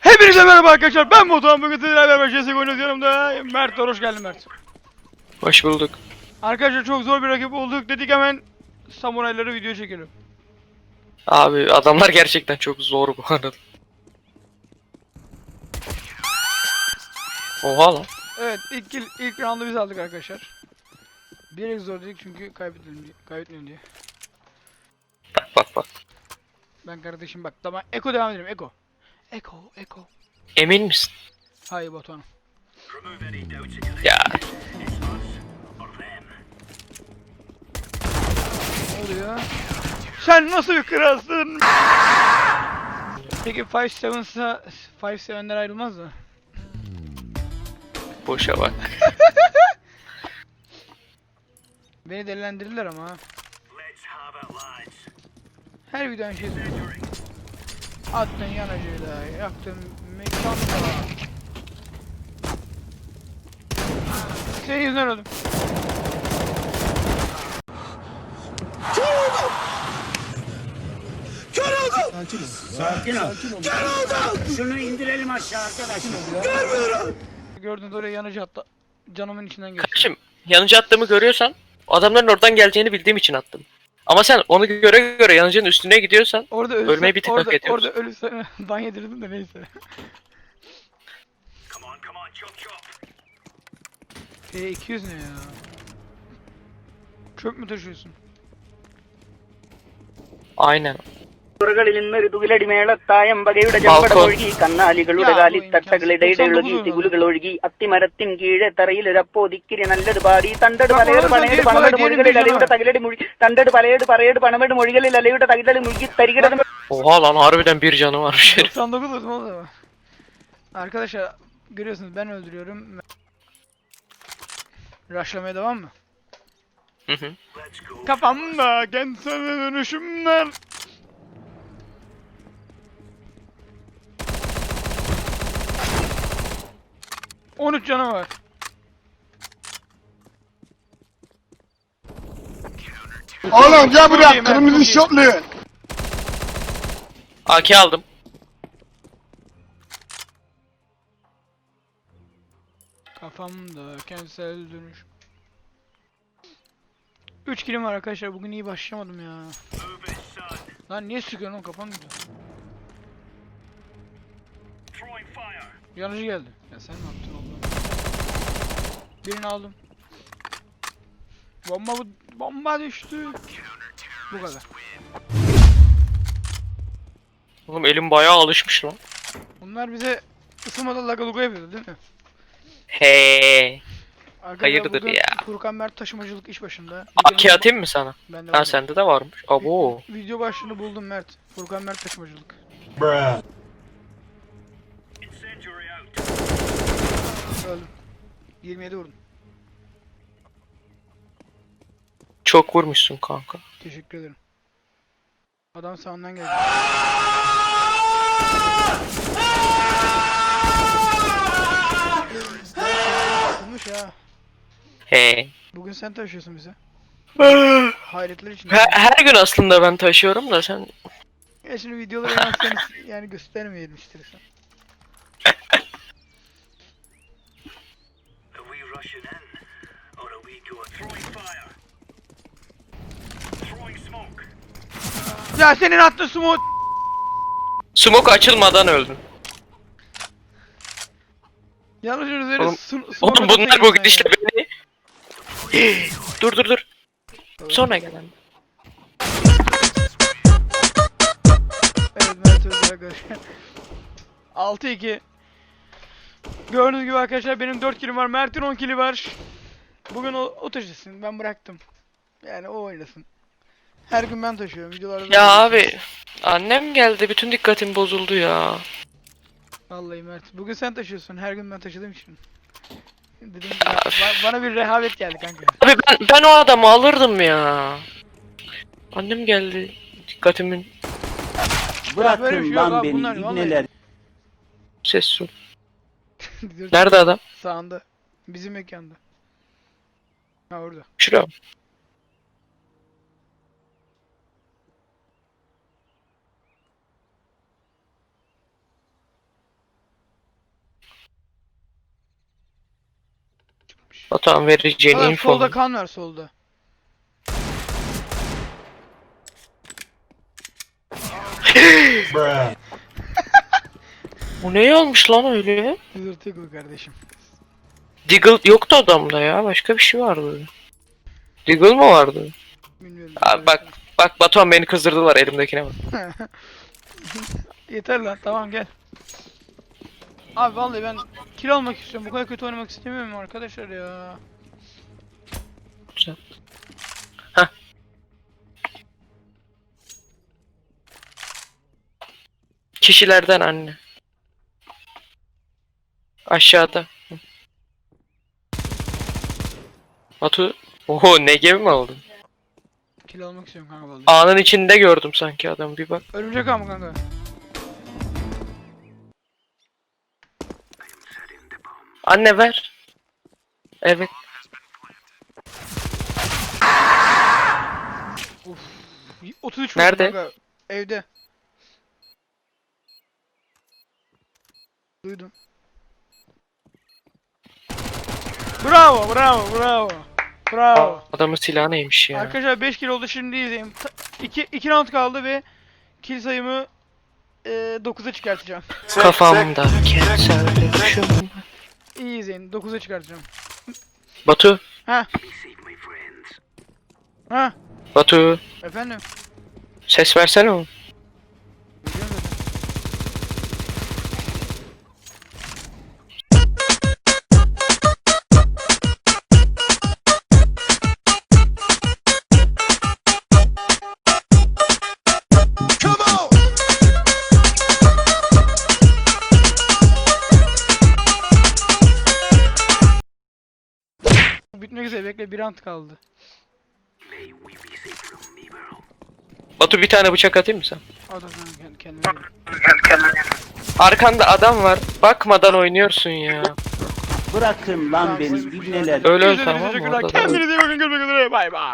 Hepinize merhaba arkadaşlar. Ben Batuhan bugün sizlerle beraber CSGO oynuyoruz. Yanımda Mert var. Hoş geldin Mert. Hoş bulduk. Arkadaşlar çok zor bir rakip olduk dedik. Hemen Samurayları video çekelim. Abi adamlar gerçekten çok zor bu arada. Oha lan. Evet ilk, ilk roundu biz aldık arkadaşlar. Bilerek zor dedik çünkü kaybedelim diye, kaybetmeyelim diye. Bak bak bak. Ben kardeşim bak tamam. Eko devam edelim Eko Eko Eko Emin misin? Hayır Batuhan'ım Ya Ne oluyor? Sen nasıl bir kralsın? Peki 5-7'sa 5-7'ler ayrılmaz mı? boşa bak. Beni delilendirdiler ama ha. Her videonun şey söylüyorum. Attın yanıcıyla, yaktın mekanda. Senin yüzünden öldüm. Sakin ol. Şunu indirelim aşağı arkadaşlar. Gördüğünüz oraya yanıcı hatta canımın içinden geçti. Kardeşim yanıcı attığımı görüyorsan adamların oradan geleceğini bildiğim için attım. Ama sen onu göre göre yanıcının üstüne gidiyorsan Orada ölürsen, Ölmeyi bir tık hak orada, ediyoruz. orada ölürsen ban yedirdim de neyse. E 200 ne ya? Çöp mü taşıyorsun? aynen. പുറകളിൽ നിന്നൊരു തുകിലടി മേളത്തായം വകയുടെ ചെമ്പടമൊഴുകി കന്നാലികളുടെ യാ, കാലിത്തട്ടകളിടയിടെ ഒഴുകി തികുലുകൾ ഒഴുകി അത്തിമരത്തിൻ കീഴെ തറയിലൊരപ്പോ ദിക്കിരി നല്ലത് പാടി തണ്ടട് പലയേട് പണയേട് പണമേട് മൊഴികളിൽ അലയുടെ തകിലടി മുഴി തണ്ടട് പലയേട് പറയേട് പണമേട് മൊഴികളിൽ അലയുടെ തകിലടി മുഴുകി തരികിടത് Oha lan harbiden bir canı var. 99 vurdum oğlum. Arkadaşlar görüyorsunuz ben öldürüyorum. Rushlamaya devam mı? Hı hı. Kafamda kentsel dönüşümler. On üç canı var. Oğlum gel buraya kırmızı şortlu. AK aldım. Kafamda kentsel dönüş. 3 kilim var arkadaşlar. Bugün iyi başlamadım ya. Lan niye sıkıyorsun oğlum kafam gidiyor. Yanıcı geldi. Ya sen ne yaptın oğlum? Birini aldım. Bomba bu bomba düştü. Bu kadar. Oğlum elim bayağı alışmış lan. Bunlar bize ısınmadan lagaluga yapıyordu değil mi? He. Arkadaşlar Hayırdır bugün ya? Furkan Mert taşımacılık iş başında. AK atayım mı sana? Ben de Ha sende de varmış. Abo. Video başlığını buldum Mert. Furkan Mert taşımacılık. Öldüm. 27 vurdum. Çok vurmuşsun kanka. Teşekkür ederim. Adam sağından geldi. Olmuş ya. He. Bugün sen taşıyorsun bize. Hayretler için. Her, her gün aslında ben taşıyorum da sen Ya şimdi videoları yansıyanız yani göstermeyelim istersen. Are we rushing in? Or are we going throwing fire? Throwing smoke. Ya senin attığın smoke. smoke açılmadan öldün. Yanlış üzere Oğlum- Oğlum bunlar bu gidişle beni. dur dur dur. Sonra gelen. Evet Mert öldü arkadaşlar. 6-2. Gördüğünüz gibi arkadaşlar benim 4 kilim var. Mert'in 10 kili var. Bugün o, o taşısın. Ben bıraktım. Yani o oynasın. Her gün ben taşıyorum. Videolarda da Ya abi annem geldi bütün dikkatim bozuldu ya. Vallahi Mert. Bugün sen taşıyorsun. Her gün ben taşıdığım için. Dedim ya, ba- bana bir rehavet geldi kanka. Abi ben, ben o adamı alırdım ya. Annem geldi dikkatimin Ya böyle bir şey Bırakın yok abi, beni bunlar vallahi. ibneler. ses ol. Nerede adam? Sağında. Bizim mekanda. Ha orada. Şura. Batuhan vereceğin Adam, info. Solda kan var solda. Bruh. Bu neyi almış lan öyle? Zırtıklı kardeşim. Deagle yoktu adamda ya. Başka bir şey vardı. Deagle mı vardı? Bilmiyorum. Abi bak bak Batuhan beni kızdırdılar elimdekine bak. Yeter lan tamam gel. Abi vallahi ben kill almak istiyorum. Bu kadar kötü oynamak istemiyorum arkadaşlar ya. Güzel. Heh. Kişilerden anne. Aşağıda. Batu. Oho ne gibi mi aldın? Kill almak istiyorum kanka vallahi. Ağanın içinde gördüm sanki adamı bir bak. Örümcek ağ mı kanka? Anne ver. Evet. Uf. 33 vurdum Nerede? Kanka. Evde. Duydum. Bravo, bravo, bravo. Bravo. Adamın silahı neymiş ya? Arkadaşlar 5 kill oldu şimdi izleyin. 2 2 round kaldı ve kill sayımı e, 9'a çıkartacağım. Kafamda keser düşüm. İyi izleyin. 9'a çıkartacağım. Batu. Ha. Ha. Batu. Efendim. Ses versene oğlum. Bitmek üzere bekle bir round kaldı. Batu bir tane bıçak atayım mı sen? O da ben kendime. Arkanda adam var. Bakmadan oynuyorsun ya. Bırakın lan beni ibneler. Öyle için tamam mı? Kendinize iyi bakın. Görüşmek üzere. Bay bay.